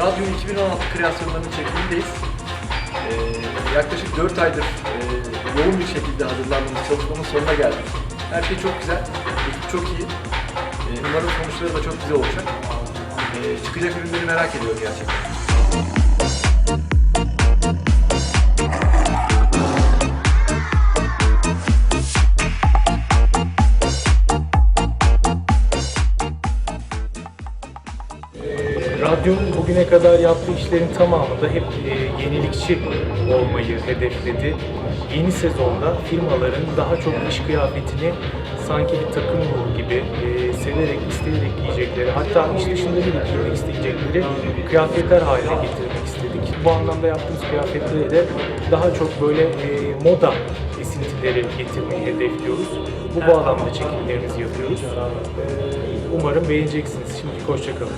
Radyo 2016 kreasyonlarının çekimindeyiz. Ee, yaklaşık 4 aydır e, yoğun bir şekilde hazırlandığımız çalışmanın sonuna geldik. Her şey çok güzel, ekip çok iyi. Ee, umarım sonuçları da çok güzel olacak. Ee, çıkacak ürünleri merak ediyorum gerçekten. Radyonun bugüne kadar yaptığı işlerin tamamında hep e, yenilikçi olmayı hedefledi. Yeni sezonda firmaların daha çok iş kıyafetini sanki bir takım ruhu gibi e, severek, isteyerek giyecekleri, hatta iş dışında bile giymek isteyecekleri kıyafetler haline getirmek istedik. Bu anlamda yaptığımız kıyafetleri de daha çok böyle e, moda esintileri getirmeyi hedefliyoruz. Bu bağlamda çekimlerimizi yapıyoruz. E, umarım beğeneceksiniz. Şimdi hoşçakalın.